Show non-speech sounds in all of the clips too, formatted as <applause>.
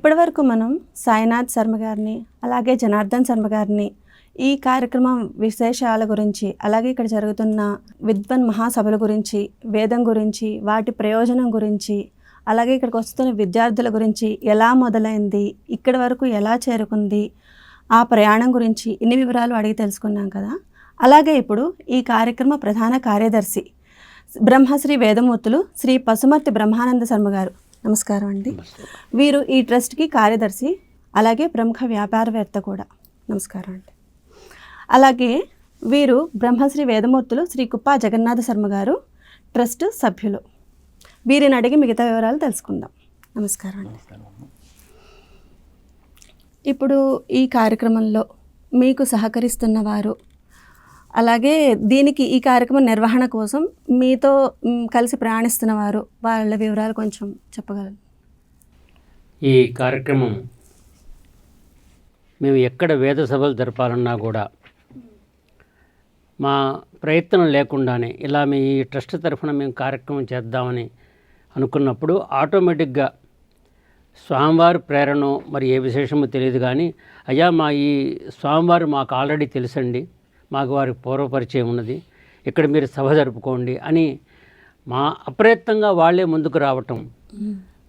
ఇప్పటివరకు మనం సాయినాథ్ శర్మ గారిని అలాగే జనార్దన్ శర్మ గారిని ఈ కార్యక్రమం విశేషాల గురించి అలాగే ఇక్కడ జరుగుతున్న విద్వన్ మహాసభల గురించి వేదం గురించి వాటి ప్రయోజనం గురించి అలాగే ఇక్కడికి వస్తున్న విద్యార్థుల గురించి ఎలా మొదలైంది ఇక్కడి వరకు ఎలా చేరుకుంది ఆ ప్రయాణం గురించి ఇన్ని వివరాలు అడిగి తెలుసుకున్నాం కదా. అలాగే ఇప్పుడు ఈ కార్యక్రమ ప్రధాన కార్యదర్శి బ్రహ్మశ్రీ వేదమూర్తులు శ్రీ పశుమర్తి బ్రహ్మానంద శర్మ గారు. నమస్కారం అండి. వీరు ఈ ట్రస్ట్కి కార్యదర్శి అలాగే ప్రముఖ వ్యాపారవేత్త కూడా. నమస్కారం అండి. అలాగే వీరు బ్రహ్మశ్రీ వేదమూర్తులు శ్రీ కుప్పా జగన్నాథ శర్మ గారు ట్రస్ట్ సభ్యులు. వీరిని అడిగి మిగతా వివరాలు తెలుసుకుందాం. నమస్కారం అండి. ఇప్పుడు ఈ కార్యక్రమంలో మీకు సహకరిస్తున్న వారు అలాగే దీనికి ఈ కార్యక్రమం నిర్వహణ కోసం మీతో కలిసి ప్రయాణిస్తున్న వారు వాళ్ళ వివరాలు కొంచెం చెప్పగలరు. ఈ కార్యక్రమం మేము ఎక్కడ వేద సభలు జరపాలన్నా కూడా మా ప్రయత్నం లేకుండానే ఇలా మీ ఈ ట్రస్ట్ తరఫున మేము కార్యక్రమం చేద్దామని అనుకున్నప్పుడు ఆటోమేటిక్గా స్వామివారి ప్రేరణ మరి ఏ విశేషమో తెలియదు కానీ అయ్యా మా ఈ స్వామివారు మాకు ఆల్రెడీ తెలుసండి. మాకు వారికి పూర్వపరిచయం ఉన్నది. ఇక్కడ మీరు సభ జరుపుకోండి అని మా అప్రయత్నంగా వాళ్ళే ముందుకు రావటం.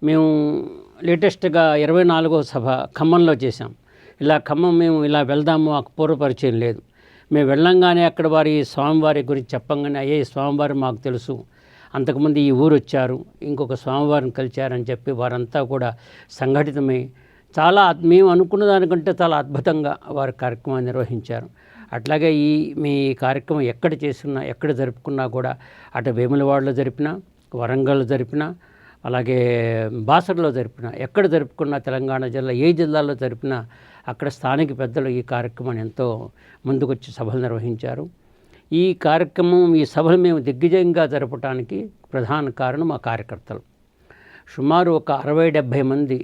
మేము లేటెస్ట్గా ఇరవై నాలుగో సభ ఖమ్మంలో చేశాం. ఇలా ఖమ్మం మేము ఇలా వెళ్దాము మాకు పూర్వపరిచయం లేదు. మేము వెళ్ళంగానే అక్కడ వారి స్వామివారి గురించి చెప్పంగానే అయ్యే స్వామివారి స్వామివారు మాకు తెలుసు. అంతకుముందు ఈ ఊరు వచ్చారు. ఇంకొక స్వామివారిని కలిచారని చెప్పి వారంతా కూడా సంఘటితమై చాలా మేము అనుకున్న దానికంటే చాలా అద్భుతంగా వారి కార్యక్రమాన్ని నిర్వహించారు. అట్లాగే ఈ మీ కార్యక్రమం ఎక్కడ చేసినా ఎక్కడ జరుపుకున్నా కూడా అటు వేములవాడలో జరిపినా వరంగల్లో జరిపినా అలాగే బాసర్లో జరిపిన ఎక్కడ జరుపుకున్నా తెలంగాణ జిల్లా ఏ జిల్లాలో జరిపినా అక్కడ స్థానిక పెద్దలు ఈ కార్యక్రమాన్ని ఎంతో ముందుకొచ్చి సభలు నిర్వహించారు. ఈ కార్యక్రమం ఈ సభలు మేము దిగ్విజయంగా జరపడానికి ప్రధాన కారణం మా కార్యకర్తలు. సుమారు ఒక అరవై డెబ్భై మంది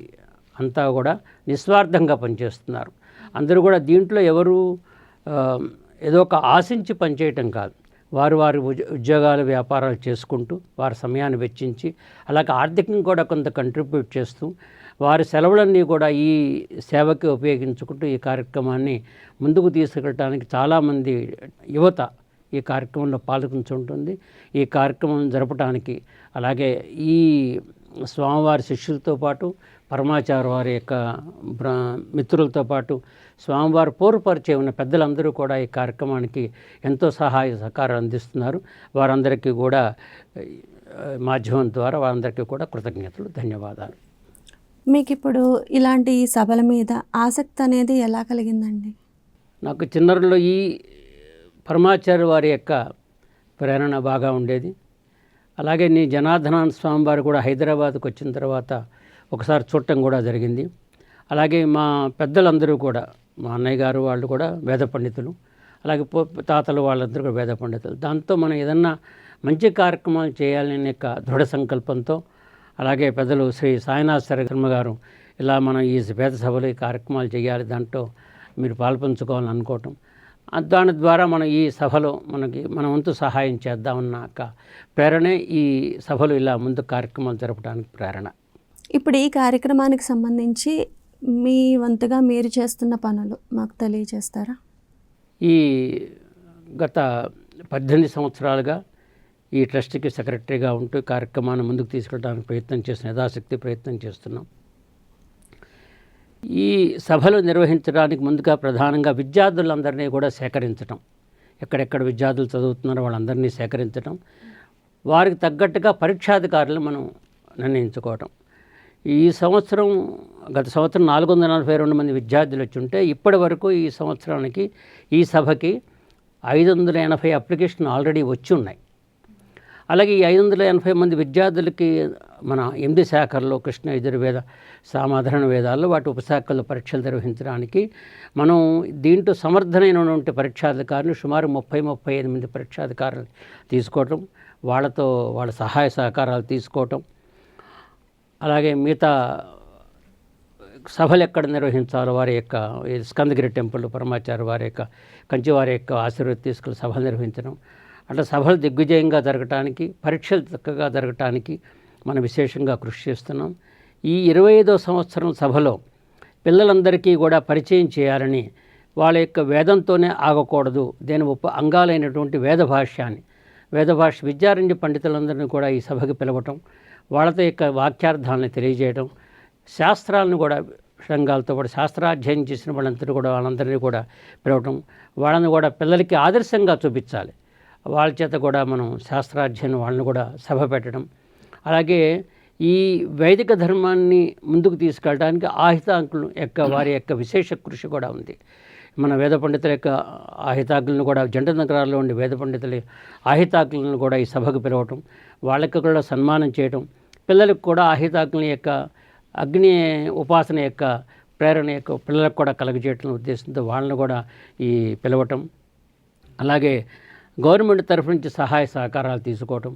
అంతా కూడా నిస్వార్థంగా పనిచేస్తున్నారు. అందరూ కూడా దీంట్లో ఎవరు ఏదో ఒక ఆశించి పనిచేయటం కాదు. వారు వారి ఉద్యోగాలు వ్యాపారాలు చేసుకుంటూ వారి సమయాన్ని వెచ్చించి అలాగే ఆర్థికంగా కూడా కొంత కంట్రిబ్యూట్ చేస్తూ వారి సెలవులన్నీ కూడా ఈ సేవకి ఉపయోగించుకుంటూ ఈ కార్యక్రమాన్ని ముందుకు తీసుకెళ్ళడానికి చాలామంది యువత ఈ కార్యక్రమంలో పాల్గొంచుంటుంది ఈ కార్యక్రమం జరపడానికి అలాగే ఈ స్వామివారి శిష్యులతో పాటు పరమాచార్య వారి యొక్క మిత్రులతో పాటు స్వామివారి పూర్వపరిచయం ఉన్న పెద్దలందరూ కూడా ఈ కార్యక్రమానికి ఎంతో సహాయ సహకారం అందిస్తున్నారు. వారందరికీ కూడా మాధ్యమం ద్వారా వారందరికీ కూడా కృతజ్ఞతలు ధన్యవాదాలు. మీకు ఇప్పుడు ఇలాంటి సభల మీద ఆసక్తి అనేది ఎలా కలిగిందండి? నాకు చిన్నరిలో ఈ పరమాచార్య వారి యొక్క ప్రేరణ బాగా ఉండేది. అలాగే నీ జనార్దనాథ స్వామి వారు కూడా హైదరాబాద్కు వచ్చిన తర్వాత ఒకసారి చూడటం కూడా జరిగింది. అలాగే మా పెద్దలందరూ కూడా మా అన్నయ్య గారు వాళ్ళు కూడా వేద పండితులు అలాగే పో- తాతలు వాళ్ళందరూ కూడా వేద పండితులు. దాంతో మనం ఏదన్నా మంచి కార్యక్రమాలు చేయాలనే యొక్క దృఢ సంకల్పంతో అలాగే పెద్దలు శ్రీ సాయినాథ్ శర్మ గారు ఇలా మనం ఈ వేద సభలు ఈ కార్యక్రమాలు చేయాలి దాంట్లో మీరు పాల్పంచుకోవాలని అనుకోవటం. దాని ద్వారా మనం ఈ సభలో మనకి మన వంతు సహాయం చేద్దామన్నాక ప్రేరణే ఈ సభలు ఇలా ముందు కార్యక్రమాలు జరపడానికి ప్రేరణ. ఇప్పుడు ఈ కార్యక్రమానికి సంబంధించి మీ వంతుగా మీరు చేస్తున్న పనులు మాకు తెలియజేస్తారా? ఈ గత పద్దెనిమిది సంవత్సరాలుగా ఈ ట్రస్ట్కి సెక్రటరీగా ఉంటూ కార్యక్రమాన్ని ముందుకు తీసుకెళ్ళడానికి ప్రయత్నం చేసిన యథాశక్తి ప్రయత్నం చేస్తున్నాం. ఈ సభలు నిర్వహించడానికి ముందుగా ప్రధానంగా విద్యార్థులందరినీ కూడా సేకరించడం ఎక్కడెక్కడ విద్యార్థులు చదువుతున్నారో వాళ్ళందరినీ సేకరించడం వారికి తగ్గట్టుగా పరీక్షాధికారులు మనం నిర్ణయించుకోవటం ఈ సంవత్సరం గత సంవత్సరం నాలుగు వందల నలభై రెండు మంది విద్యార్థులు వచ్చి ఉంటే ఇప్పటి వరకు ఈ సంవత్సరానికి ఈ సభకి ఐదు వందల ఎనభై అప్లికేషన్ ఆల్రెడీ వచ్చి ఉన్నాయి అలాగే ఈ ఐదు వందల ఎనభై మంది విద్యార్థులకి మన ఎనిమిది శాఖల్లో కృష్ణ యజుర్వేద సామాధారణ వేదాల్లో వాటి ఉపశాఖల్లో పరీక్షలు నిర్వహించడానికి మనం దీంట్లో సమర్థనైనటువంటి పరీక్షాధికారులు సుమారు ముప్పై ముప్పై ఎనిమిది పరీక్షాధికారులు తీసుకోవటం వాళ్ళతో వాళ్ళ సహాయ సహకారాలు తీసుకోవటం అలాగే మిగతా సభలు ఎక్కడ నిర్వహించాలో వారి యొక్క స్కందగిరి టెంపుల్ పరమాచార్య వారి యొక్క కంచి వారి యొక్క ఆశీర్వాదం తీసుకుని సభలు నిర్వహించడం. అట్లా సభలు దిగ్విజయంగా జరగటానికి పరీక్షలు చక్కగా జరగటానికి మనం విశేషంగా కృషి చేస్తున్నాం. ఈ ఇరవై ఐదో సంవత్సరం సభలో పిల్లలందరికీ కూడా పరిచయం చేయాలని వాళ్ళ యొక్క వేదంతోనే ఆగకూడదు దేని ఉప అంగాలైనటువంటి వేద భాష్యాన్ని వేద భాష విద్యారణ్య పండితులందరినీ కూడా ఈ సభకి పిలవటం. వాళ్ళతో యొక్క వాక్యార్థాలను తెలియజేయడం శాస్త్రాలను కూడా సంఘాలతో కూడా శాస్త్రాధ్యయనం చేసిన వాళ్ళందరూ కూడా వాళ్ళందరినీ కూడా పిలవటం వాళ్ళని కూడా పిల్లలకి ఆదర్శంగా చూపించాలి. వాళ్ళ చేత కూడా మనం శాస్త్రాధ్యయనం వాళ్ళని కూడా సభ పెట్టడం. అలాగే ఈ వైదిక ధర్మాన్ని ముందుకు తీసుకెళ్ళడానికి ఆహితాంకులు యొక్క వారి యొక్క విశేష కృషి కూడా ఉంది. మన వేద పండితుల యొక్క ఆహితాకులను కూడా జంట నగరాల్లో ఉండే వేద పండితుల ఆహితాకులను కూడా ఈ సభకు పిలవటం వాళ్ళకి కూడా సన్మానం చేయటం పిల్లలకు కూడా ఆహితాకుల యొక్క అగ్ని ఉపాసన యొక్క ప్రేరణ యొక్క పిల్లలకు కూడా కలగజేయటం ఉద్దేశంతో వాళ్ళని కూడా ఈ పిలవటం అలాగే గవర్నమెంట్ తరఫు నుంచి సహాయ సహకారాలు తీసుకోవటం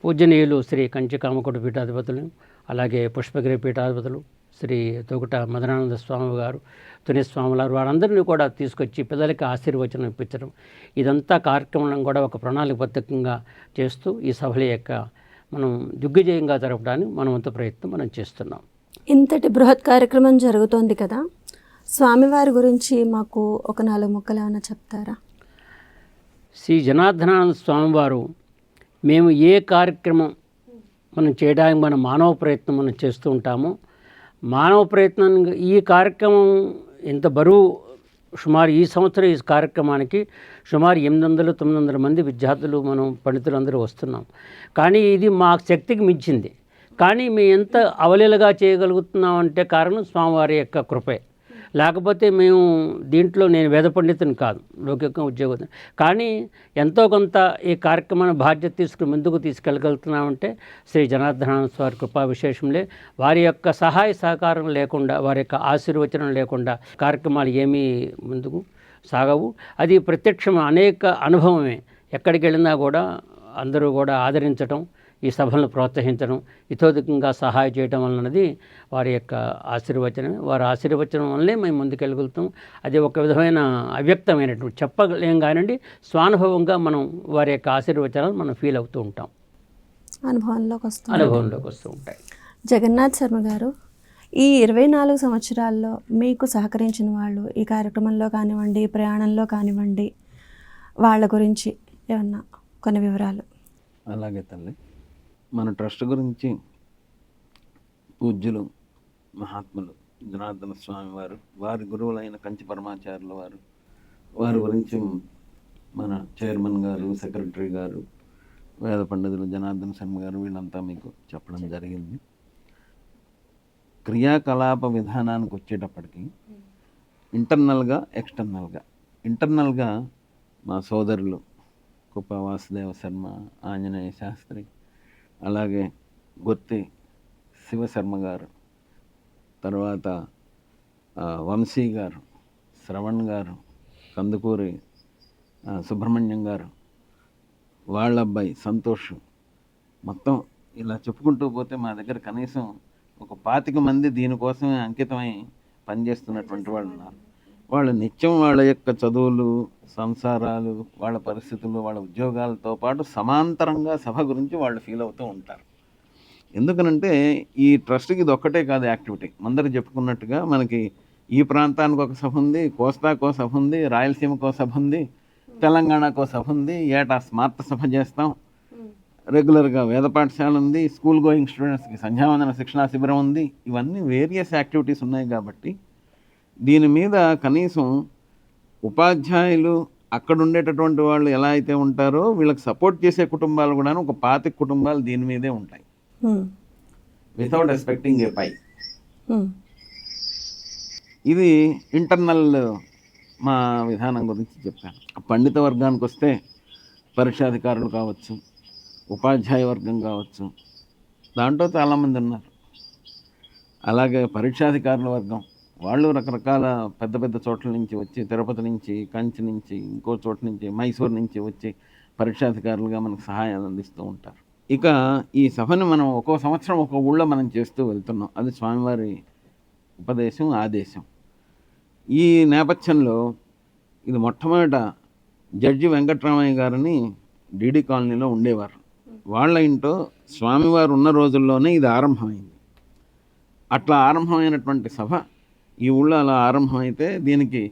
పూజనీయులు శ్రీ కంచి కామకోటి పీఠాధిపతులు అలాగే పుష్పగిరి పీఠాధిపతులు శ్రీ తొగుట మదనానంద స్వామి గారు తుని స్వామి గారు వారందరినీ కూడా తీసుకొచ్చి పిల్లలకి ఆశీర్వచనం ఇప్పించడం. ఇదంతా కార్యక్రమం కూడా ఒక ప్రణాళికబద్ధంగా చేస్తూ ఈ సభల యొక్క మనం దిగ్విజయంగా జరపడానికి మనం వంతు ప్రయత్నం మనం చేస్తున్నాం. ఇంతటి బృహత్ కార్యక్రమం జరుగుతోంది కదా. స్వామివారి గురించి మాకు ఒక నాలుగు ముక్కలు ఏమైనా చెప్తారా? శ్రీ జనార్దనానంద స్వామివారు మేము ఏ కార్యక్రమం మనం చేయడానికి మన మానవ ప్రయత్నం మనం చేస్తూ ఉంటామో మానవ ప్రయత్నం ఈ కార్యక్రమం ఇంత బరువు సుమారు ఈ సంవత్సరం ఈ కార్యక్రమానికి సుమారు ఎనిమిది వందలు తొమ్మిది వందల మంది విద్యార్థులు మనం పండితులు అందరూ వస్తున్నాం. కానీ ఇది మా శక్తికి మించింది. కానీ మేము ఎంత అవలీలగా చేయగలుగుతున్నాం అంటే కారణం స్వామివారి యొక్క కృపే. లేకపోతే మేము దీంట్లో నేను వేద పండితుని కాదు లౌకిక ఉద్యోగం. కానీ ఎంతో కొంత ఈ కార్యక్రమాన్ని బాధ్యత తీసుకుని ముందుకు తీసుకెళ్ళగలుగుతున్నామంటే శ్రీ జనార్దనానంద స్వామి కృపా విశేషంలే వారి యొక్క సహాయ సహకారం లేకుండా వారి యొక్క ఆశీర్వచనం లేకుండా కార్యక్రమాలు ఏమీ ముందుకు సాగవు. అది ప్రత్యక్షం అనేక అనుభవమే. ఎక్కడికి వెళ్ళినా కూడా అందరూ కూడా ఆదరించటం ఈ సభలను ప్రోత్సహించడం ఇతోధికంగా సహాయం చేయడం అన్నది వారి యొక్క ఆశీర్వచనం వారి ఆశీర్వచనం వల్లే మేము ముందుకెళ్ళగలుగుతాం. అది ఒక విధమైన అవ్యక్తమైనటువంటి చెప్పలేం కానివ్వండి స్వానుభవంగా మనం వారి యొక్క ఆశీర్వచనాలు మనం ఫీల్ అవుతూ ఉంటాం. అనుభవంలోకి వస్తుంది అనుభవంలోకి వస్తూ ఉంటాయి. జగన్నాథ్ శర్మ గారు ఈ ఇరవై నాలుగు సంవత్సరాల్లో మీకు సహకరించిన వాళ్ళు ఈ కార్యక్రమంలో కానివ్వండి ప్రయాణంలో కానివ్వండి వాళ్ళ గురించి ఏమన్నా కొన్ని వివరాలు? అలాగే తల్లి. మన ట్రస్ట్ గురించి పూజ్యులు మహాత్ములు జనార్దన స్వామి వారు వారి గురువులైన కంచి పరమాచార్యుల వారు వారి గురించి మన చైర్మన్ గారు సెక్రటరీ గారు వేద పండితులు జనార్దన శర్మ గారు వీళ్ళంతా మీకు చెప్పడం జరిగింది. క్రియాకలాప విధానానికి వచ్చేటప్పటికి ఇంటర్నల్గా ఎక్స్టర్నల్గా. ఇంటర్నల్గా మా సోదరులు కుప్ప వాసుదేవ శర్మ ఆంజనేయ శాస్త్రి అలాగే గుత్తి శివశర్మ గారు తర్వాత వంశీ గారు శ్రవణ్ గారు కందుకూరి సుబ్రహ్మణ్యం గారు వాళ్ళ అబ్బాయి సంతోష్ మొత్తం ఇలా చెప్పుకుంటూ పోతే మా దగ్గర కనీసం ఒక పాతిక మంది దీనికోసమే అంకితమై పనిచేస్తున్నటువంటి వాళ్ళు ఉన్నారు. వాళ్ళు నిత్యం వాళ్ళ యొక్క చదువులు సంసారాలు వాళ్ళ పరిస్థితులు వాళ్ళ ఉద్యోగాలతో పాటు సమాంతరంగా సభ గురించి వాళ్ళు ఫీల్ అవుతూ ఉంటారు. ఎందుకనంటే ఈ ట్రస్ట్కి ఇది ఒక్కటే కాదు యాక్టివిటీ. అందరు చెప్పుకున్నట్టుగా మనకి ఈ ప్రాంతానికి ఒక సభ ఉంది కోస్తాకో సభ ఉంది రాయలసీమకో సభ ఉంది తెలంగాణకో సభ ఉంది ఏటా స్మార్త సభ చేస్తాం. రెగ్యులర్గా వేద పాఠశాల ఉంది స్కూల్ గోయింగ్ స్టూడెంట్స్కి సంధ్యావందన శిక్షణా శిబిరం ఉంది. ఇవన్నీ వేరియస్ యాక్టివిటీస్ ఉన్నాయి కాబట్టి దీని మీద కనీసం ఉపాధ్యాయులు అక్కడ ఉండేటటువంటి వాళ్ళు ఎలా అయితే ఉంటారో వీళ్ళకి సపోర్ట్ చేసే కుటుంబాలు కూడా ఒక పాతిక కుటుంబాలు దీని మీదే ఉంటాయి. Without expecting a pie. ఇది ఇంటర్నల్ మా విధానం గురించి చెప్పాను పండిత వర్గానికి వస్తే పరీక్షాధికారులు కావచ్చు ఉపాధ్యాయ వర్గం కావచ్చు దాంట్లో చాలామంది ఉన్నారు అలాగే పరీక్షాధికారుల వర్గం వాళ్ళు రకరకాల పెద్ద పెద్ద చోట్ల నుంచి వచ్చి తిరుపతి నుంచి కంచి నుంచి ఇంకో చోట నుంచి మైసూర్ నుంచి వచ్చి పరీక్షాధికారులుగా మనకు సహాయాలు అందిస్తూ ఉంటారు. ఇక ఈ సభను మనం ఒక్కో సంవత్సరం ఒక్కో ఊళ్ళో మనం చేస్తూ వెళ్తున్నాం. అది స్వామివారి ఉపదేశం ఆదేశం. ఈ నేపథ్యంలో ఇది మొట్టమొదట జడ్జి వెంకట్రామయ్య గారిని డీడీ కాలనీలో ఉండేవారు. వాళ్ళ ఇంటో స్వామివారు ఉన్న రోజుల్లోనే ఇది ఆరంభమైంది. అట్లా ఆరంభమైనటువంటి సభ ఈ ఊళ్ళో అలా ఆరంభమైతే దీనికి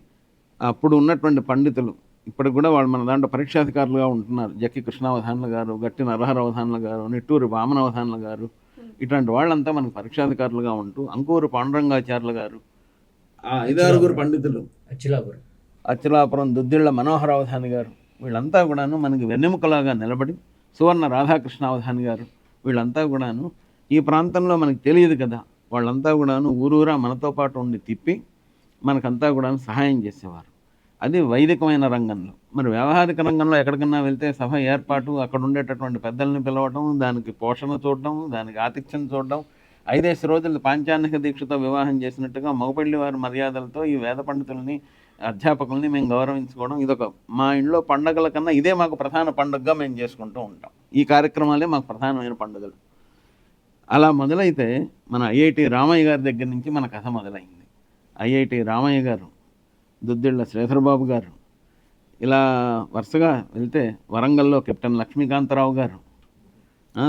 అప్పుడు ఉన్నటువంటి పండితులు ఇప్పటికి కూడా వాళ్ళు మన దాంట్లో పరీక్షాధికారులుగా ఉంటున్నారు. జక్కి కృష్ణావధానులు గారు గట్టి నరహర అవధానులు గారు నిట్టూరి వామన అవధానులు గారు ఇట్లాంటి వాళ్ళంతా మనకు పరీక్షాధికారులుగా ఉంటూ అంకూరు పాండురంగాచార్యులు గారు ఐదారుగురు పండితులు అచ్చిలాపురం. అచ్చలాపురం దుద్దిళ్ళ మనోహర అవధాని గారు వీళ్ళంతా కూడాను మనకి వెన్నెముకలాగా నిలబడి సువర్ణ రాధాకృష్ణ అవధాని గారు వీళ్ళంతా కూడాను ఈ ప్రాంతంలో మనకు తెలియదు కదా. వాళ్ళంతా కూడాను ఊరూరా మనతో పాటు ఉండి తిప్పి మనకంతా కూడాను సహాయం చేసేవారు. అది వైదికమైన రంగంలో. మరి వ్యవహారిక రంగంలో ఎక్కడికన్నా వెళ్తే సభ ఏర్పాటు అక్కడ ఉండేటటువంటి పెద్దల్ని పిలవటం దానికి పోషణ చూడడం దానికి ఆతిథ్యం చూడడం ఐదేసి రోజులు పాంచానిక దీక్షతో వివాహం చేసినట్టుగా మగపల్లి వారి మర్యాదలతో ఈ వేద పండితుల్ని అధ్యాపకుల్ని మేము గౌరవించుకోవడం ఇదొక మా ఇంట్లో పండగల కన్నా ఇదే మాకు ప్రధాన పండుగగా మేము చేసుకుంటూ ఉంటాం. ఈ కార్యక్రమాలే మాకు ప్రధానమైన పండుగలు. అలా మొదలైతే మన ఐఐటి రామయ్య గారి దగ్గర నుంచి మన కథ మొదలైంది. ఐఐటి రామయ్య గారు దుద్దిళ్ళ శ్రీధరబాబు గారు ఇలా వరుసగా వెళ్తే వరంగల్లో కెప్టెన్ లక్ష్మీకాంతరావు గారు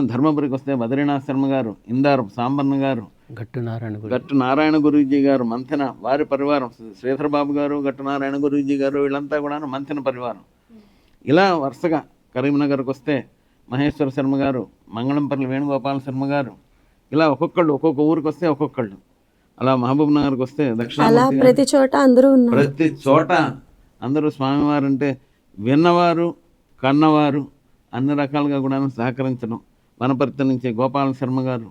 ధర్మపురికి వస్తే బద్రీనాథ్ శర్మ గారు ఇందారు సాంబన్న గారు గట్టు నారాయణ గురు. గట్టు నారాయణ గురూజీ గారు మంథెన వారి పరివారం శ్రీధర్ బాబు గారు గట్టు నారాయణ గురూజీ గారు వీళ్ళంతా కూడా మంథెన పరివారం. ఇలా వరుసగా కరీంనగర్కి వస్తే మహేశ్వర శర్మ గారు మంగళంపల్లి వేణుగోపాల శర్మ గారు ఇలా ఒక్కొక్కళ్ళు ఒక్కొక్క ఊరికి వస్తే ఒక్కొక్కళ్ళు. అలా మహబూబ్ నగర్కి వస్తే గారు. ప్రతి చోట అందరూ ఉన్నారు. ప్రతి చోట అందరూ స్వామివారు అంటే విన్నవారు కన్నవారు అన్ని రకాలుగా కూడా సహకరించడం. వనపర్తి నుంచి గోపాల శర్మ గారు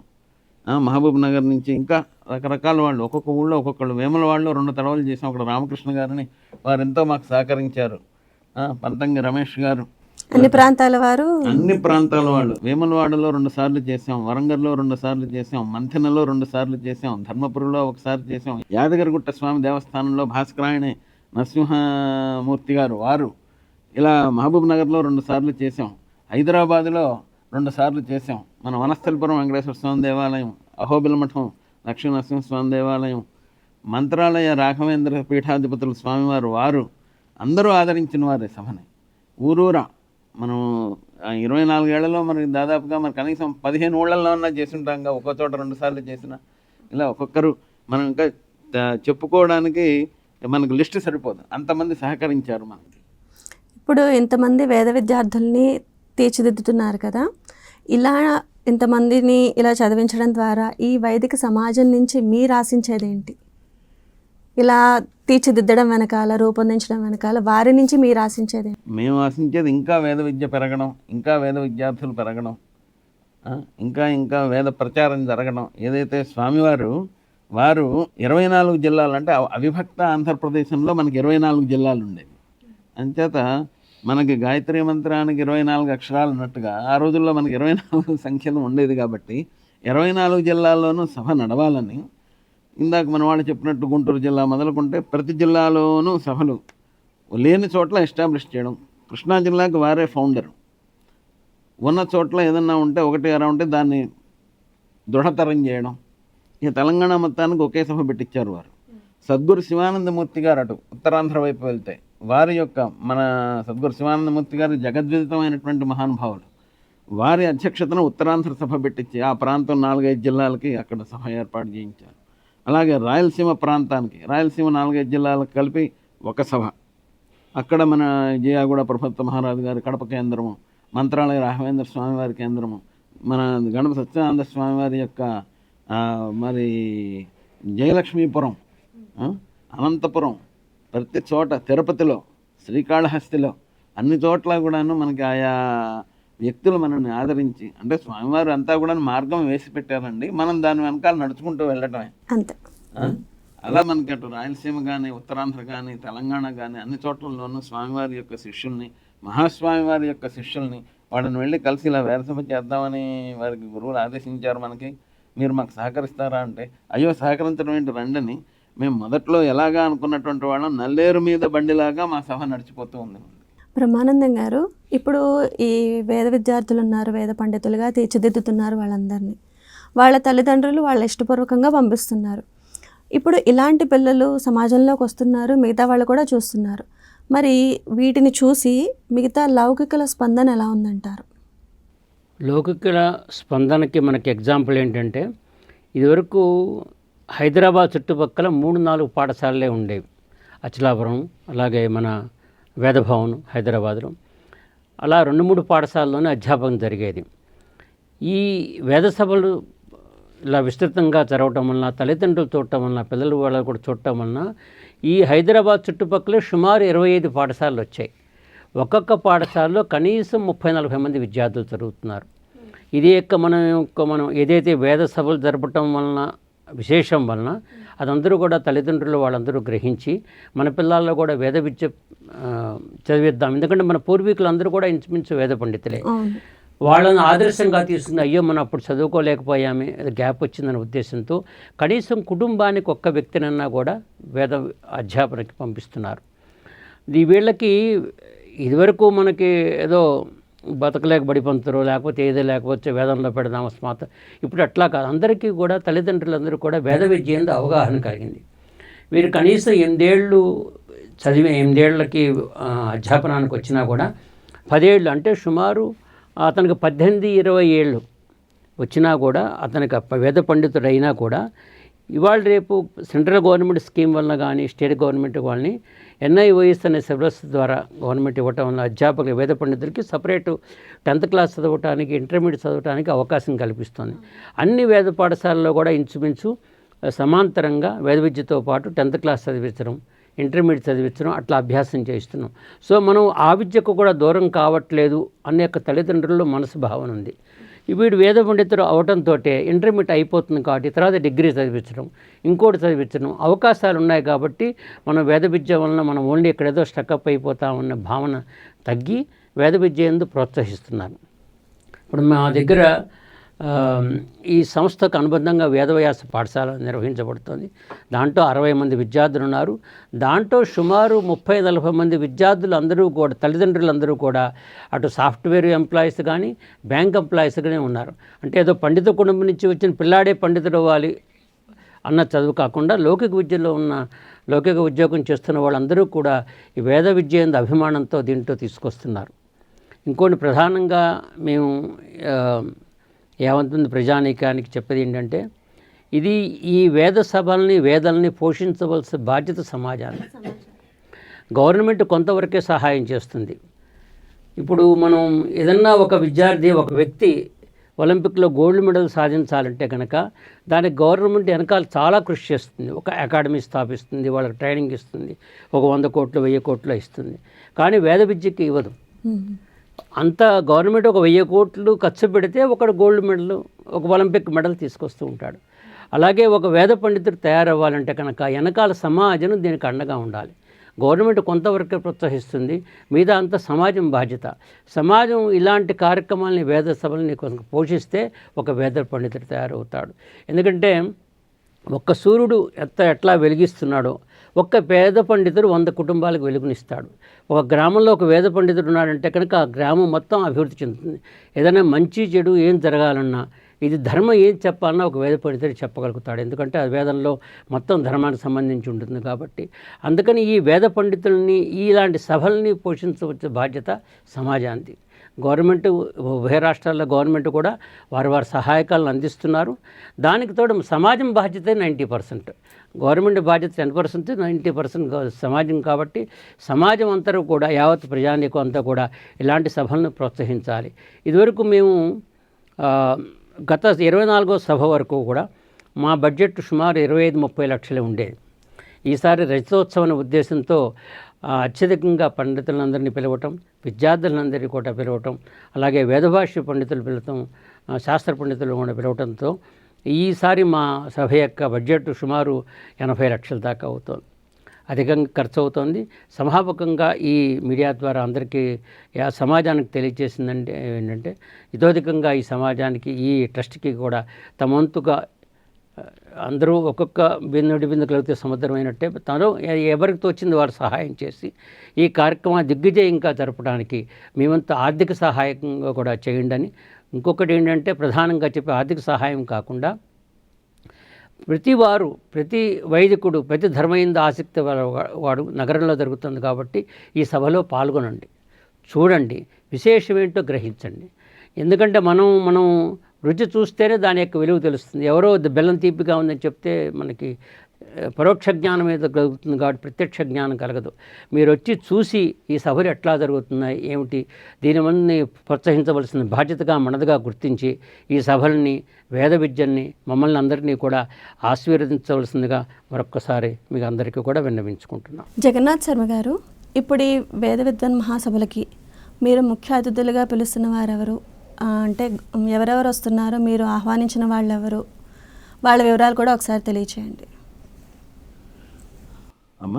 మహబూబ్ నగర్ నుంచి ఇంకా రకరకాల వాళ్ళు ఒక్కొక్క ఊళ్ళో ఒక్కొక్కళ్ళు. వేముల వాళ్ళు రెండు తడవలు చేసాం అక్కడ రామకృష్ణ గారిని. వారు ఎంతో మాకు సహకరించారు. పంతంగి రమేష్ గారు అన్ని ప్రాంతాల వారు అన్ని ప్రాంతాల వాళ్ళు. వేములవాడలో రెండు సార్లు చేసాం వరంగల్లో రెండు సార్లు చేసాం మంథెనలో రెండు సార్లు చేసాం ధర్మపురిలో ఒకసారి చేసాం యాదగిరిగుట్ట స్వామి దేవస్థానంలో భాస్కరాయణి నరసింహమూర్తి గారు వారు ఇలా మహబూబ్ నగర్లో రెండు సార్లు చేసాం హైదరాబాదులో రెండు సార్లు చేసాం మన వనస్థలిపురం వెంకటేశ్వర స్వామి దేవాలయం అహోబిల మఠం లక్ష్మీ నరసింహస్వామి దేవాలయం మంత్రాలయ రాఘవేంద్ర పీఠాధిపతులు స్వామివారు వారు అందరూ ఆదరించిన వారే సభని. ఊరూరా మనం ఇరవై నాలుగేళ్ళలో మనకి దాదాపుగా మనం కనీసం పదిహేను ఊళ్ళల్లో ఉన్నా చేస్తుంటాం ఒక ఒక్కో చోట రెండు సార్లు చేసిన. ఇలా ఒక్కొక్కరు మనం ఇంకా చెప్పుకోవడానికి మనకు లిస్ట్ సరిపోదు. అంతమంది సహకరించారు మనకి. ఇప్పుడు ఇంతమంది వేద విద్యార్థుల్ని తీర్చిదిద్దుతున్నారు కదా. ఇలా ఇంతమందిని ఇలా చదివించడం ద్వారా ఈ వైదిక సమాజం నుంచి మీరు ఆశించేది ఏంటి ఇలా తీర్చిదిద్దడం వెనకాల రూపొందించడం వెనకాల వారి నుంచి మీరు ఆశించేది? మేము ఆశించేది ఇంకా వేద విద్య పెరగడం ఇంకా వేద విద్యార్థులు పెరగడం ఇంకా ఇంకా వేద ప్రచారం జరగడం. ఏదైతే స్వామివారు వారు ఇరవై నాలుగు జిల్లాలు అంటే అవిభక్త ఆంధ్రప్రదేశంలో మనకి ఇరవై నాలుగు జిల్లాలు ఉండేవి. అంచేత మనకి గాయత్రి మంత్రానికి ఇరవై నాలుగు అక్షరాలు ఉన్నట్టుగా ఆ రోజుల్లో మనకి ఇరవై నాలుగు సంఖ్యలు ఉండేది కాబట్టి ఇరవై నాలుగు జిల్లాల్లోనూ సభ నడవాలని ఇందాక మన వాళ్ళు చెప్పినట్టు గుంటూరు జిల్లా మొదలుకుంటే ప్రతి జిల్లాలోనూ సభలు లేని చోట్ల ఎస్టాబ్లిష్ చేయడం. కృష్ణా జిల్లాకి వారే ఫౌండర్. ఉన్న చోట్ల ఏదన్నా ఉంటే ఒకటి అరా ఉంటే దాన్ని దృఢతరం చేయడం. ఇక తెలంగాణ మొత్తానికి ఒకే సభ పెట్టించారు వారు. సద్గురు శివానందమూర్తి గారు అటు ఉత్తరాంధ్ర వైపు వెళ్తే వారి యొక్క మన సద్గురు శివానందమూర్తి గారు జగద్విదితమైనటువంటి మహానుభావులు వారి అధ్యక్షతను ఉత్తరాంధ్ర సభ పెట్టించి ఆ ప్రాంతం నాలుగైదు జిల్లాలకి అక్కడ సభ ఏర్పాటు చేయించారు. అలాగే రాయలసీమ ప్రాంతానికి రాయలసీమ నాలుగైదు జిల్లాలకు కలిపి ఒక సభ. అక్కడ మన జయాగూడ ప్రభుత్వ మహారాజు గారి కడప కేంద్రము మంత్రాలయ రాఘవేంద్ర స్వామివారి కేంద్రము మన గణప సత్యానంద స్వామివారి యొక్క మరి జయలక్ష్మీపురం అనంతపురం ప్రతి చోట తిరుపతిలో శ్రీకాళహస్తిలో అన్ని చోట్ల కూడాను మనకి ఆయా వ్యక్తులు మనల్ని ఆదరించి అంటే స్వామివారు అంతా కూడా మార్గం వేసి పెట్టారండి మనం దాని వెనకాల నడుచుకుంటూ వెళ్ళటమే. అంతే? అలా మనకి అటు రాయలసీమ కానీ ఉత్తరాంధ్ర కానీ తెలంగాణ కానీ అన్ని చోట్లలోనూ స్వామివారి యొక్క శిష్యుల్ని మహాస్వామి వారి యొక్క శిష్యుల్ని వాళ్ళని వెళ్ళి కలిసి ఇలా వేరసభ చేద్దామని వారికి గురువులు ఆదేశించారు మనకి. మీరు మాకు సహకరిస్తారా అంటే అయ్యో సహకరించడం ఏంటి? రండని. మేము మొదట్లో ఎలాగా అనుకున్నటువంటి వాళ్ళం నల్లేరు మీద బండిలాగా మా సభ నడిచిపోతూ ఉంది. బ్రహ్మానందం గారు ఇప్పుడు ఈ వేద విద్యార్థులు ఉన్నారు వేద పండితులుగా తీర్చిదిద్దుతున్నారు వాళ్ళందరినీ. వాళ్ళ తల్లిదండ్రులు వాళ్ళ ఇష్టపూర్వకంగా పంపిస్తున్నారు. ఇప్పుడు ఇలాంటి పిల్లలు సమాజంలోకి వస్తున్నారు మిగతా వాళ్ళు కూడా చూస్తున్నారు. మరి వీటిని చూసి మిగతా లౌకికల స్పందన ఎలా ఉందంటారు? లౌకికల స్పందనకి మనకి ఎగ్జాంపుల్ ఏంటంటే ఇదివరకు హైదరాబాద్ చుట్టుపక్కల మూడు నాలుగు పాఠశాలలే ఉండేవి. అచలాపురం అలాగే మన వేదభవన్ హైదరాబాద్లో. అలా రెండు మూడు పాఠశాలలోనే అధ్యాపకం జరిగేది. ఈ వేద సభలు ఇలా విస్తృతంగా జరగటం వలన తల్లిదండ్రులు చూడటం వలన పిల్లలు వాళ్ళు కూడా చూడటం వలన ఈ హైదరాబాద్ చుట్టుపక్కల సుమారు ఇరవై ఐదు పాఠశాలలు వచ్చాయి. ఒక్కొక్క పాఠశాలలో కనీసం ముప్పై నలభై మంది విద్యార్థులు చదువుతున్నారు. ఇది యొక్క మనం యొక్క మనం ఏదైతే వేద సభలు జరపటం వలన విశేషం వలన అదందరూ కూడా తల్లిదండ్రులు వాళ్ళందరూ గ్రహించి మన పిల్లల్లో కూడా వేద విద్య చదివిద్దాం. ఎందుకంటే మన పూర్వీకులు అందరూ కూడా ఇంచుమించు వేద పండితులే. వాళ్ళని ఆదర్శంగా తీసుకుని అయ్యో మనం అప్పుడు చదువుకోలేకపోయామే గ్యాప్ వచ్చిందనే ఉద్దేశంతో కనీసం కుటుంబానికి ఒక్క వ్యక్తినన్నా కూడా వేద అధ్యాపనకి పంపిస్తున్నారు. ఈ వీళ్ళకి ఇదివరకు మనకి ఏదో బతకలేక బడి లేకపోతే ఏదో లేకపోతే వేదంలో పెడదాం స్మాత ఇప్పుడు అట్లా కాదు. అందరికీ కూడా తల్లిదండ్రులందరూ కూడా వేద విద్య అవగాహన కలిగింది. వీరు కనీసం ఎనిమిదేళ్ళు చదివి ఎనిమిదేళ్ళకి అధ్యాపనానికి వచ్చినా కూడా పదేళ్ళు అంటే సుమారు అతనికి పద్దెనిమిది ఇరవై ఏళ్ళు వచ్చినా కూడా అతనికి వేద పండితుడైనా కూడా ఇవాళ రేపు సెంట్రల్ గవర్నమెంట్ స్కీమ్ వల్ల కానీ స్టేట్ గవర్నమెంట్ వాళ్ళని ఎన్ఐఓఎస్ అనే సిలబస్ ద్వారా గవర్నమెంట్ ఇవ్వటం వల్ల అధ్యాపకులు వేద పండితులకి సపరేటు టెన్త్ క్లాస్ చదవటానికి ఇంటర్మీడియట్ చదవటానికి అవకాశం కల్పిస్తుంది. అన్ని వేద పాఠశాలల్లో కూడా ఇంచుమించు సమాంతరంగా వేద విద్యతో పాటు టెన్త్ క్లాస్ చదివించడం ఇంటర్మీడియట్ చదివించడం అట్లా అభ్యాసం చేయిస్తున్నాం. సో మనం ఆ విద్యకు కూడా దూరం కావట్లేదు అనే యొక్క తల్లిదండ్రుల్లో మనసు భావన ఉంది. వీడు వేద పండితుడు అవటంతో ఇంటర్మీడియట్ అయిపోతుంది కాబట్టి తర్వాత డిగ్రీ చదివించడం ఇంకోటి చదివించడం అవకాశాలు ఉన్నాయి కాబట్టి మనం వేద విద్య వలన మనం ఓన్లీ ఎక్కడేదో స్టకప్ అయిపోతామన్న భావన తగ్గి వేద విద్య ఎందు ప్రోత్సహిస్తున్నారు. ఇప్పుడు మా దగ్గర ఈ సంస్థకు అనుబంధంగా వేదవ్యాస పాఠశాల నిర్వహించబడుతుంది. దాంట్లో అరవై మంది విద్యార్థులు ఉన్నారు. దాంట్లో సుమారు ముప్పై నలభై మంది విద్యార్థులు అందరూ కూడా తల్లిదండ్రులందరూ కూడా అటు సాఫ్ట్వేర్ ఎంప్లాయీస్ కానీ బ్యాంక్ ఎంప్లాయీస్ కానీ ఉన్నారు. అంటే ఏదో పండిత కుటుంబం నుంచి వచ్చిన పిల్లాడే పండితుడు అవ్వాలి అన్న చదువు కాకుండా లౌకిక విద్యలో ఉన్న లౌకిక ఉద్యోగం చేస్తున్న వాళ్ళందరూ కూడా ఈ వేద విద్య ఎందు అభిమానంతో దీంట్లో తీసుకొస్తున్నారు. ఇంకోటి ప్రధానంగా మేము ఏమంటుంది ప్రజానీకానికి చెప్పేది ఏంటంటే ఇది ఈ వేద సభల్ని వేదల్ని పోషించవలసిన బాధ్యత సమాజాన్ని గవర్నమెంట్ కొంతవరకే సహాయం చేస్తుంది. ఇప్పుడు మనం ఏదన్నా ఒక విద్యార్థి ఒక వ్యక్తి ఒలింపిక్లో గోల్డ్ మెడల్ సాధించాలంటే కనుక దానికి గవర్నమెంట్ వెనకాల చాలా కృషి చేస్తుంది. ఒక అకాడమీ స్థాపిస్తుంది వాళ్ళకి ట్రైనింగ్ ఇస్తుంది ఒక వంద కోట్లు వెయ్యి కోట్లు ఇస్తుంది. కానీ వేద విద్యకి ఇవ్వదు. అంత గవర్నమెంట్ ఒక వెయ్యి కోట్లు ఖర్చు పెడితే ఒకడు గోల్డ్ మెడల్ ఒక ఒలింపిక్ మెడల్ తీసుకొస్తూ ఉంటాడు. అలాగే ఒక వేద పండితుడు తయారవ్వాలంటే కనుక వెనకాల సమాజం దీనికి అండగా ఉండాలి. గవర్నమెంట్ కొంతవరకు ప్రోత్సహిస్తుంది. మీద అంత సమాజం బాధ్యత. సమాజం ఇలాంటి కార్యక్రమాలని వేద సభలని కొంత పోషిస్తే ఒక వేద పండితుడు తయారవుతాడు. ఎందుకంటే ఒక్క సూర్యుడు ఎంత ఎట్లా వెలిగిస్తున్నాడో ఒక్క పేద పండితుడు వంద కుటుంబాలకు వెలుగునిస్తాడు. ఒక గ్రామంలో ఒక వేద పండితుడు ఉన్నాడంటే కనుక ఆ గ్రామం మొత్తం అభివృద్ధి చెందుతుంది. ఏదైనా మంచి చెడు ఏం జరగాలన్నా ఇది ధర్మం ఏం చెప్పాలన్నా ఒక వేద పండితుడు చెప్పగలుగుతాడు. ఎందుకంటే ఆ వేదంలో మొత్తం ధర్మానికి సంబంధించి ఉంటుంది కాబట్టి. అందుకని ఈ వేద పండితుల్ని ఇలాంటి సభల్ని పోషించవలసిన బాధ్యత సమాజానికి గవర్నమెంట్ ఉభయ రాష్ట్రాల్లో గవర్నమెంట్ కూడా వారి వారి సహాయకాలను అందిస్తున్నారు. దానికి తోడు సమాజం బాధ్యత నైంటీ పర్సెంట్. గవర్నమెంట్ బాధ్యత టెన్ పర్సెంట్ నైంటీ పర్సెంట్ సమాజం కాబట్టి సమాజం అంతా కూడా యావత్ ప్రజానీకం అంతా కూడా ఇలాంటి సభలను ప్రోత్సహించాలి. ఇదివరకు మేము గత ఇరవై నాలుగో సభ వరకు కూడా మా బడ్జెట్ సుమారు ఇరవై ఐదు ముప్పై లక్షలే ఉండేది. ఈసారి రజతోత్సవం ఉద్దేశంతో అత్యధికంగా పండితులందరినీ పిలవటం విద్యార్థులందరినీ కూడా పిలవటం అలాగే వేదభాష్య పండితులు పిలవటం శాస్త్ర పండితులు కూడా పిలవటంతో ఈసారి మా సభ యొక్క బడ్జెట్ సుమారు ఎనభై లక్షల దాకా అవుతోంది. అధికంగా ఖర్చు అవుతోంది సమాపకంగా ఈ మీడియా ద్వారా అందరికీ సమాజానికి తెలియజేసిందంటే ఏంటంటే ఇదోధికంగా ఈ సమాజానికి ఈ ట్రస్ట్కి కూడా తమ వంతుగా అందరూ ఒక్కొక్క బిందుడి బిందు కలిగితే సముద్రమైనట్టే తను ఎవరికి తోచింది వారు సహాయం చేసి ఈ కార్యక్రమాన్ని దిగ్విజయంగా జరపడానికి మేమంతా ఆర్థిక సహాయంగా కూడా చేయండి అని ఇంకొకటి ఏంటంటే ప్రధానంగా చెప్పే ఆర్థిక సహాయం కాకుండా ప్రతి వారు ప్రతి వైదికుడు ప్రతి ధర్మయింద ఆసక్తి వాడు నగరంలో జరుగుతుంది కాబట్టి ఈ సభలో పాల్గొనండి. చూడండి విశేషమేంటో గ్రహించండి. ఎందుకంటే మనం మనం రుచి చూస్తేనే దాని యొక్క విలువ తెలుస్తుంది. ఎవరో బెల్లం తీపిగా ఉందని చెప్తే మనకి పరోక్ష జ్ఞానం మీద కలుగుతుంది కాబట్టి ప్రత్యక్ష జ్ఞానం కలగదు. మీరు వచ్చి చూసి ఈ సభలు ఎట్లా జరుగుతున్నాయి ఏమిటి? దీని మంది ప్రోత్సహించవలసిన బాధ్యతగా మనదిగా గుర్తించి ఈ సభల్ని వేద విద్యల్ని మమ్మల్ని అందరినీ కూడా ఆశీర్వదించవలసిందిగా మరొక్కసారి మీకు అందరికీ కూడా విన్నవించుకుంటున్నాం. జగన్నాథ్ శర్మ గారు ఇప్పుడు ఈ వేద విద్వన్ మహాసభలకి మీరు ముఖ్య అతిథులుగా పిలుస్తున్న వారెవరు? అంటే ఎవరెవరు వస్తున్నారో మీరు ఆహ్వానించిన వాళ్ళెవరు? వాళ్ళ వివరాలు కూడా ఒకసారి తెలియచేయండి. అమ్మ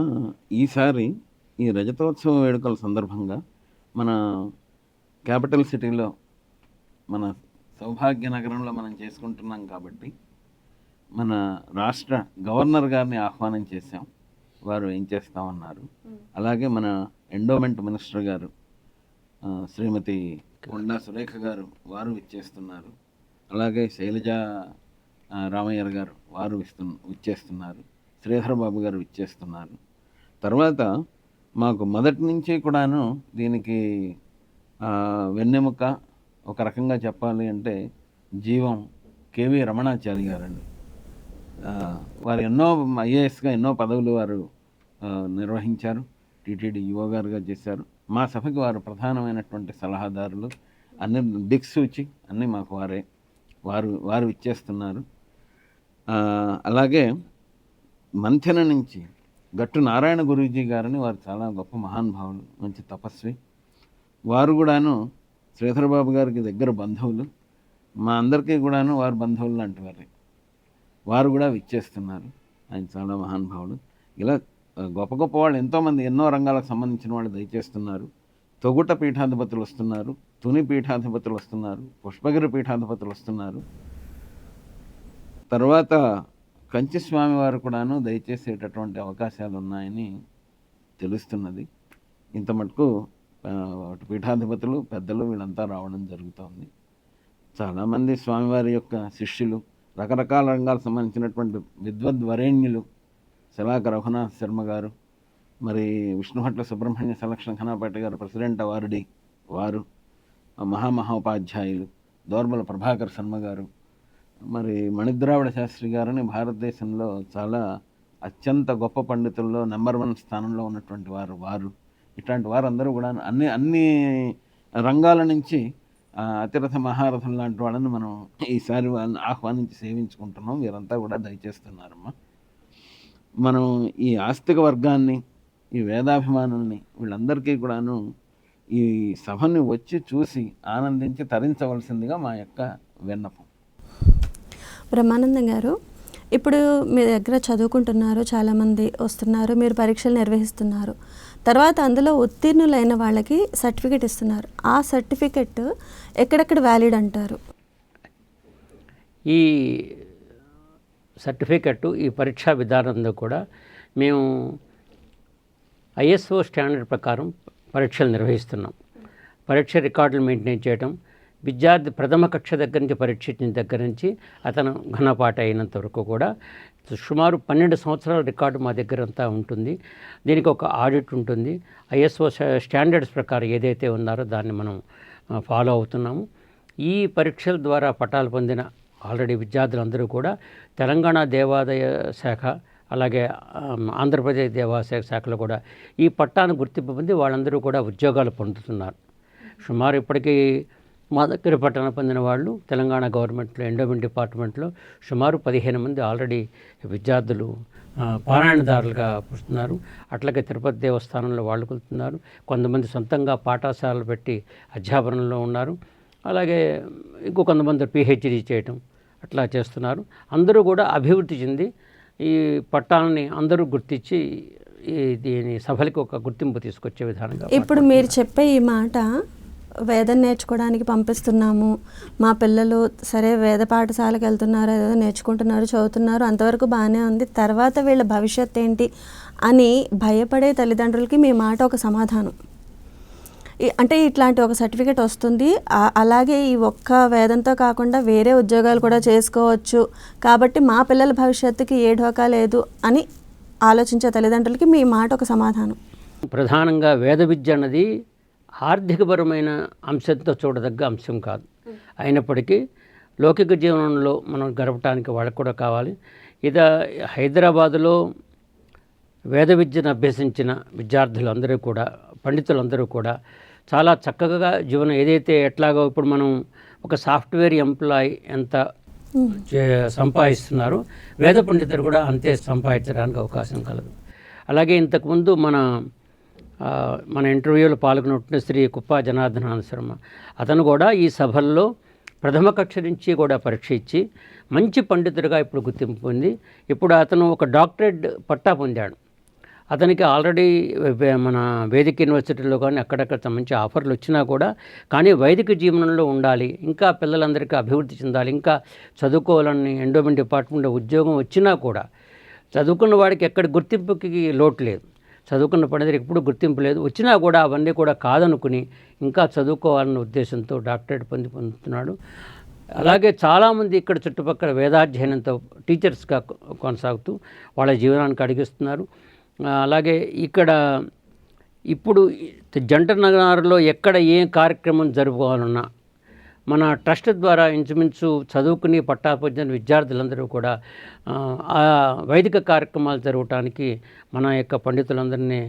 ఈసారి ఈ రజతోత్సవ వేడుకల సందర్భంగా మన క్యాపిటల్ సిటీలో మన సౌభాగ్య నగరంలో మనం చేసుకుంటున్నాం కాబట్టి మన రాష్ట్ర గవర్నర్ గారిని ఆహ్వానం చేశాం. వారు ఏం చేస్తామన్నారు? అలాగే మన ఎండోమెంట్ మినిస్టర్ గారు శ్రీమతి కొండా సురేఖ గారు వారు ఇచ్చేస్తున్నారు అలాగే శైలజ ఆ, రామయ్యర్ గారు వారు ఇస్తు ఇచ్చేస్తున్నారు శ్రీధర్ బాబు గారు ఇచ్చేస్తున్నారు. తర్వాత మాకు మొదటి నుంచి కూడాను దీనికి వెన్నెముక ఒక రకంగా చెప్పాలి అంటే జీవం కేవి రమణాచారి గారండి. వారు ఎన్నో ఐఏఎస్గా ఎన్నో పదవులు వారు నిర్వహించారు. టీటీడీ యువ గారుగా చేశారు. మా సభకి వారు ప్రధానమైనటువంటి సలహాదారులు. అన్ని దిక్సూచి అన్నీ మాకు వారే. వారు వారు ఇచ్చేస్తున్నారు. అలాగే మంథెన నుంచి గట్టు నారాయణ గురూజీ గారని వారు చాలా గొప్ప మహానుభావులు మంచి తపస్వి. వారు కూడాను శ్రీధర్ బాబు గారికి దగ్గర బంధువులు. మా అందరికీ కూడాను వారు బంధువులు లాంటి వారే వారు కూడా విచ్చేస్తున్నారు. ఆయన చాలా మహానుభావులు. ఇలా గొప్ప గొప్ప వాళ్ళు ఎంతోమంది ఎన్నో రంగాలకు సంబంధించిన వాళ్ళు దయచేస్తున్నారు. తొగుట పీఠాధిపతులు వస్తున్నారు. తుని పీఠాధిపతులు వస్తున్నారు. పుష్పగిరి పీఠాధిపతులు వస్తున్నారు. తర్వాత కంచి స్వామి వారు కూడాను దయచేసేటటువంటి అవకాశాలు ఉన్నాయని తెలుస్తున్నది. ఇంత మటుకు పీఠాధిపతులు పెద్దలు వీళ్ళంతా రావడం జరుగుతోంది. చాలామంది స్వామివారి యొక్క శిష్యులు రకరకాల రంగాలకు సంబంధించినటువంటి విద్వద్వరేణ్యులు శలాక రఘునాథ్ శర్మ గారు మరి విష్ణుభట్ల సుబ్రహ్మణ్య సెలక్షన్ ఖనాపేట గారు ప్రెసిడెంట్ అవార్డి వారు మహామహోపాధ్యాయులు దోర్బల ప్రభాకర్ శర్మ గారు మరి మణిద్రావిడ శాస్త్రి గారని భారతదేశంలో చాలా అత్యంత గొప్ప పండితుల్లో నెంబర్ వన్ స్థానంలో ఉన్నటువంటి వారు వారు. ఇట్లాంటి వారందరూ కూడా అన్ని అన్ని రంగాల నుంచి అతిరథ మహారథం లాంటి వాళ్ళని మనం ఈసారి వాళ్ళని ఆహ్వానించి సేవించుకుంటున్నాం. వీరంతా కూడా దయచేస్తున్నారమ్మా. మనం ఈ ఆస్తిక వర్గాన్ని ఈ వేదాభిమానుల్ని వీళ్ళందరికీ కూడాను ఈ సభని వచ్చి చూసి ఆనందించి తరించవలసిందిగా మా యొక్క విన్నపం. బ్రహ్మానందం గారు ఇప్పుడు మీ దగ్గర చదువుకుంటున్నారు చాలామంది వస్తున్నారు మీరు పరీక్షలు నిర్వహిస్తున్నారు. తర్వాత అందులో ఉత్తీర్ణులైన వాళ్ళకి సర్టిఫికెట్ ఇస్తున్నారు. ఆ సర్టిఫికెట్ ఎక్కడెక్కడ వ్యాలిడ్ అంటారు? ఈ సర్టిఫికెట్ ఈ పరీక్షా విధానంలో కూడా మేము ఐఎస్ఓ స్టాండర్డ్ ప్రకారం పరీక్షలు నిర్వహిస్తున్నాం. పరీక్ష రికార్డులు మెయింటైన్ చేయడం విద్యార్థి ప్రథమ కక్ష దగ్గర నుంచి పరీక్షించిన దగ్గర నుంచి అతను ఘనపాట అయినంత వరకు కూడా సుమారు పన్నెండు సంవత్సరాల రికార్డు మా దగ్గర అంతా ఉంటుంది. దీనికి ఒక ఆడిట్ ఉంటుంది. ఐఎస్ఓ స్టాండర్డ్స్ ప్రకారం ఏదైతే ఉన్నారో దాన్ని మనం ఫాలో అవుతున్నాము. ఈ పరీక్షల ద్వారా పట్టాలు పొందిన ఆల్రెడీ విద్యార్థులందరూ కూడా తెలంగాణ దేవాదాయ శాఖ అలాగే ఆంధ్రప్రదేశ్ దేవాదాయ శాఖలో కూడా ఈ పట్టాను గుర్తింపు పొంది వాళ్ళందరూ కూడా ఉద్యోగాలు పొందుతున్నారు. సుమారు ఇప్పటికీ మా దగ్గర పట్టణ పొందిన వాళ్ళు తెలంగాణ గవర్నమెంట్లో ఎండోమెంట్ డిపార్ట్మెంట్లో సుమారు పదిహేను మంది ఆల్రెడీ విద్యార్థులు పారాయణదారులుగా వస్తున్నారు అట్లాగే తిరుపతి దేవస్థానంలో వాళ్ళు వెళ్తున్నారు కొంతమంది సొంతంగా పాఠశాలలు పెట్టి అధ్యాపనంలో ఉన్నారు. అలాగే ఇంకో కొంతమంది పిహెచ్డి చేయటం అట్లా చేస్తున్నారు. అందరూ కూడా అభివృద్ధి చెంది ఈ పట్టాలని అందరూ గుర్తించి ఈ దీని సభలకి ఒక గుర్తింపు తీసుకొచ్చే విధానంగా ఇప్పుడు మీరు చెప్పే ఈ మాట వేదం నేర్చుకోవడానికి పంపిస్తున్నాము. మా పిల్లలు సరే వేద పాఠశాలకు వెళ్తున్నారు ఏదో నేర్చుకుంటున్నారు చదువుతున్నారు అంతవరకు బాగానే ఉంది. తర్వాత వీళ్ళ భవిష్యత్ ఏంటి అని భయపడే తల్లిదండ్రులకి మీ మాట ఒక సమాధానం. ఈ- అంటే ఇట్లాంటి ఒక సర్టిఫికేట్ వస్తుంది. అలాగే ఈ ఒక్క వేదంతో కాకుండా వేరే ఉద్యోగాలు కూడా చేసుకోవచ్చు. కాబట్టి మా పిల్లల భవిష్యత్తుకి ఏ ఢోకా లేదు అని ఆలోచించే తల్లిదండ్రులకి మీ మాట ఒక సమాధానం. ప్రధానంగా వేద విద్య అన్నది ఆర్థికపరమైన అంశంతో చూడదగ్గ అంశం కాదు. అయినప్పటికీ లౌకిక జీవనంలో మనం గడపడానికి వాళ్ళకు కూడా కావాలి. ఇది హైదరాబాదులో వేద విద్యను అభ్యసించిన విద్యార్థులందరూ కూడా పండితులందరూ కూడా చాలా చక్కగా జీవనం ఏదైతే ఎట్లాగో ఇప్పుడు మనం ఒక సాఫ్ట్వేర్ ఎంప్లాయ్ ఎంత చే- సంపాదిస్తున్నారో వేద పండితులు కూడా అంతే సంపాదించడానికి అవకాశం కలదు. అలాగే ఇంతకుముందు మన మన ఇంటర్వ్యూలో పాల్గొన్నట్టు శ్రీ కుప్ప జనార్దనాథ శర్మ. అతను కూడా ఈ సభల్లో ప్రథమ కక్ష నుంచి కూడా పరీక్ష ఇచ్చి మంచి పండితుడిగా ఇప్పుడు గుర్తింపు పొంది ఇప్పుడు అతను ఒక డాక్టరేట్ పట్టా పొందాడు. అతనికి ఆల్రెడీ మన వేదిక యూనివర్సిటీలో కానీ అక్కడక్కడ మంచి ఆఫర్లు వచ్చినా కూడా కానీ వైదిక జీవనంలో ఉండాలి ఇంకా పిల్లలందరికీ అభివృద్ధి చెందాలి ఇంకా చదువుకోవాలని ఎండోమెంట్ డిపార్ట్మెంట్లో ఉద్యోగం వచ్చినా కూడా చదువుకున్న వాడికి ఎక్కడ గుర్తింపుకి లోటు లేదు. చదువుకున్న పని దగ్గర ఎప్పుడూ గుర్తింపు లేదు. వచ్చినా కూడా అవన్నీ కూడా కాదనుకుని ఇంకా చదువుకోవాలన్న ఉద్దేశంతో డాక్టరేట్ పొంది పొందుతున్నాడు. అలాగే చాలామంది ఇక్కడ చుట్టుపక్కల వేదాధ్యయనంతో టీచర్స్గా కొనసాగుతూ వాళ్ళ జీవనానికి అడిగిస్తున్నారు. అలాగే ఇక్కడ ఇప్పుడు జంట నగరాల్లో ఎక్కడ ఏ కార్యక్రమం జరుపుకోవాలన్నా మన ట్రస్ట్ ద్వారా ఇంచుమించు చదువుకుని పట్టాపొందిన విద్యార్థులందరూ కూడా ఆ, వైదిక కార్యక్రమాలు జరగటానికి మన యొక్క పండితులందరినీ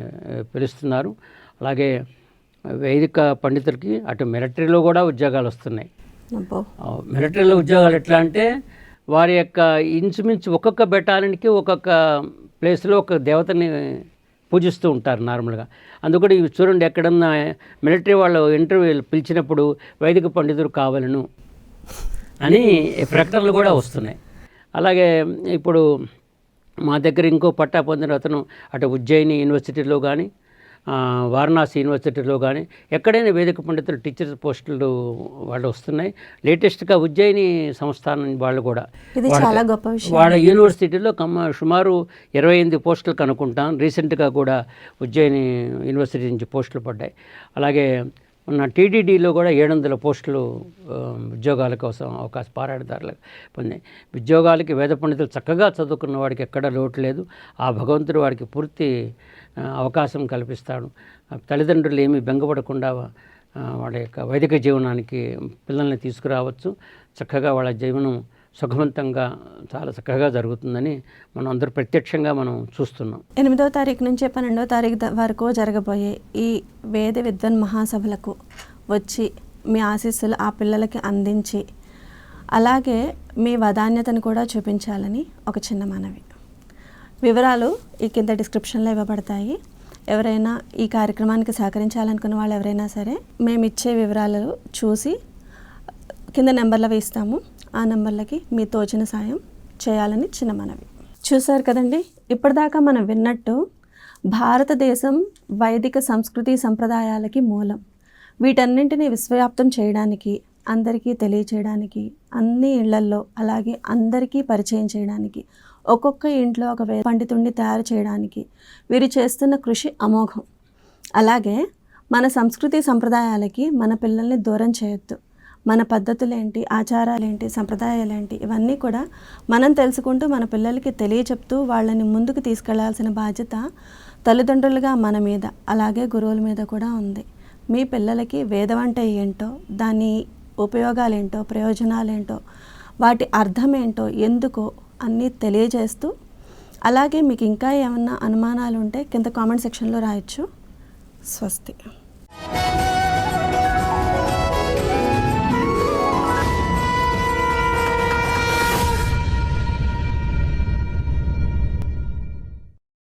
పిలుస్తున్నారు. అలాగే వైదిక పండితులకి అటు మిలిటరీలో కూడా ఉద్యోగాలు వస్తున్నాయి. మిలిటరీలో ఉద్యోగాలు ఎట్లా అంటే వారి యొక్క ఇంచుమించు ఒక్కొక్క బెటాలియన్కి ఒక్కొక్క ప్లేస్లో ఒక దేవతని పూజిస్తూ ఉంటారు నార్మల్గా. అందుకని చూడండి ఎక్కడన్నా మిలిటరీ వాళ్ళు ఇంటర్వ్యూలు పిలిచినప్పుడు వైదిక పండితులు కావాలను అని <laughs> ప్రకటనలు కూడా వస్తున్నాయి. అలాగే ఇప్పుడు మా దగ్గర ఇంకో పట్టా పొందిన అతను అటు ఉజ్జయిని యూనివర్సిటీలో కానీ వారణాసి యూనివర్సిటీలో కానీ ఎక్కడైనా వేదిక పండితులు టీచర్స్ పోస్టులు వాళ్ళు వస్తున్నాయి. లేటెస్ట్గా ఉజ్జయిని సంస్థానం వాళ్ళు కూడా చాలా గొప్ప విషయం. వాళ్ళ యూనివర్సిటీలో కమ్మ సుమారు ఇరవై ఎనిమిది పోస్టులు కనుక్కుంటాం. రీసెంట్గా కూడా ఉజ్జయిని యూనివర్సిటీ నుంచి పోస్టులు పడ్డాయి. అలాగే ఉన్న టీడీడీలో కూడా ఏడు వందల పోస్టులు ఉద్యోగాల కోసం అవకాశం పారాడదారులకు పొందాయి. ఉద్యోగాలకి వేద పండితులు చక్కగా చదువుకున్న వాడికి ఎక్కడ లోటు లేదు. ఆ భగవంతుడు వాడికి పూర్తి అవకాశం కల్పిస్తాడు. ఆ, తల్లిదండ్రులు ఏమీ బెంగపడకుండా వాడి వాళ్ళ యొక్క వైదిక జీవనానికి పిల్లల్ని తీసుకురావచ్చు. చక్కగా వాళ్ళ జీవనం సుఖవంతంగా చాలా చక్కగా జరుగుతుందని మనం అందరూ ప్రత్యక్షంగా మనం చూస్తున్నాం. ఎనిమిదో తారీఖు నుంచి పన్నెండో తారీఖు వరకు జరగబోయే ఈ వేద విద్వన్ మహాసభలకు వచ్చి మీ ఆశీస్సులు ఆ పిల్లలకి అందించి అలాగే మీ వదాన్యతను కూడా చూపించాలని ఒక చిన్న మనవి. వివరాలు ఈ కింద డిస్క్రిప్షన్లో ఇవ్వబడతాయి. ఎవరైనా ఈ కార్యక్రమానికి సహకరించాలనుకున్న వాళ్ళు ఎవరైనా సరే మేము ఇచ్చే వివరాలు చూసి కింద నెంబర్లు వేస్తాము ఆ నెంబర్లకి మీ తోచిన సాయం చేయాలని చిన్న మనవి. చూసారు కదండి? ఇప్పటిదాకా మనం విన్నట్టు భారతదేశం వైదిక సంస్కృతి సంప్రదాయాలకి మూలం. వీటన్నింటినీ విశ్వవ్యాప్తం చేయడానికి అందరికీ తెలియచేయడానికి అన్ని ఇళ్ళల్లో అలాగే అందరికీ పరిచయం చేయడానికి ఒక్కొక్క ఇంట్లో ఒక వే- పండితుడిని తయారు చేయడానికి వీరు చేస్తున్న కృషి అమోఘం. అలాగే మన సంస్కృతి సంప్రదాయాలకి మన పిల్లల్ని దూరం చేయొద్దు. మన పద్ధతులేంటి ఆచారాలేంటి సంప్రదాయాలేంటి ఇవన్నీ కూడా మనం తెలుసుకుంటూ మన పిల్లలకి తెలియచెప్తూ వాళ్ళని ముందుకు తీసుకెళ్ళాల్సిన బాధ్యత తల్లిదండ్రులుగా మన మీద అలాగే గురువుల మీద కూడా ఉంది. మీ పిల్లలకి వేదం అంటే ఏంటో దాని ఉపయోగాలేంటో ప్రయోజనాలేంటో వాటి అర్థం ఏంటో ఎందుకో అన్నీ తెలియజేస్తూ అలాగే మీకు ఇంకా ఏమన్నా అనుమానాలు ఉంటే కింద కామెంట్ సెక్షన్లో రాయొచ్చు. స్వస్తి.